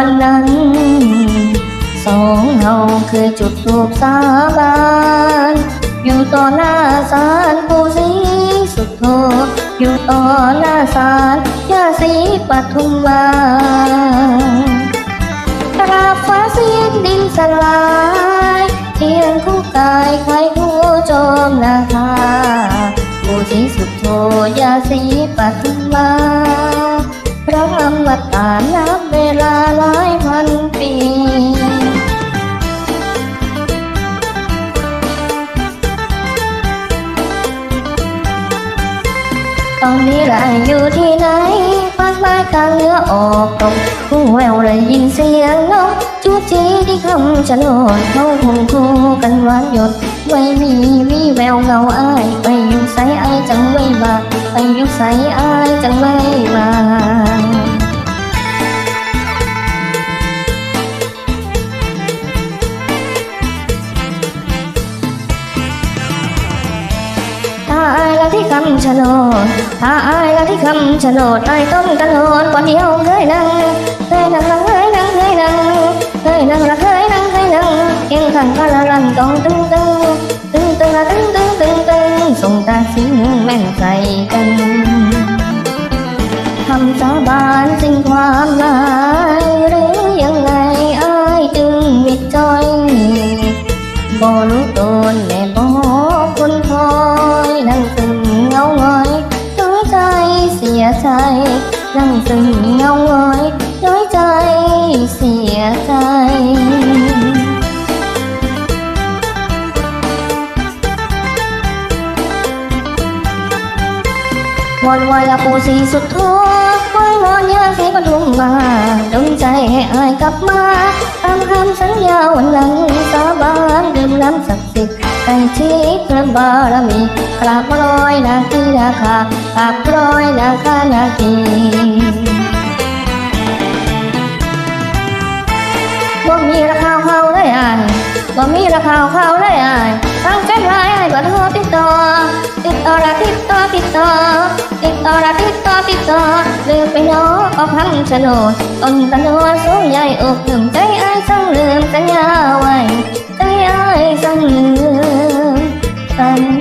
ันนั้น สองเฮาเคยจุดทูปสาบาน อยู่ต่อหน้าศาลปู่ศรีสุโธอยู่ต่อหน้าศาลย่าศรีปทุมมาตราบฟ้าสิ้นดินสลาย เทียนคู่กายใครคู่จอมนาคาปู่ศรีสุโธย่าศรีปทุมมาพระอมตะนับ ตอนนี้เราอยู่ที่ไหนภาคใต้กลางเนือออกตกหูแววได้ยินเสียงนกจูจีที่คำชะโนดเขาคงคู่กันหวานหยด ไม่มีวีแววเงาอาย ไปอยู่ใสอายจังไม่มา ไปอยู่ใสอายจังไม่มาำชะโนดถ้าอายละที่คำชะโนดอายต้นกระโนดวันเดียวเคยนั่งเคยนั่งเคยนั่งเคยนั่งเคยนั่งละเคยนั่งเคยนั่งเอียงขันพละรันกองตึงตึงตึงตึงละตึงตึงตึงตึงส่งตาสิงแม่นใจกันคำสาบานสิ่งความหมายหรือยังไงอายจึงมิดจอยบ่รู้ตนแนั่งซึมเงาหงอยน้อยใจเสียใจวันวายละปูสีสุดท้อคอยวอนยาสีปทุมมาดงใจให้อายกลับมา ตามคำสัญญาวันนั้นสาบานดื่มน้ำศักดิ์สิทธิ์ บารมีกราบร้อยนาคีนาคากราบร้อยนาคานาคีบ่มีราคาเขาเลยอ่านบ่มีราคาเขาเลยอ่านตั้งใจร้ายให้บัดโทติดต่อติดต่อระติดต่อติดต่อติดต่อระติดต่อติดต่อลืมไปเน้ะก็พังสนุนต้นตะนวนสูงใหญ่อกหนึ่ใจอ้ายสั่งลืมสัญญาไว้ใจอ้ายสั่งลืม Cần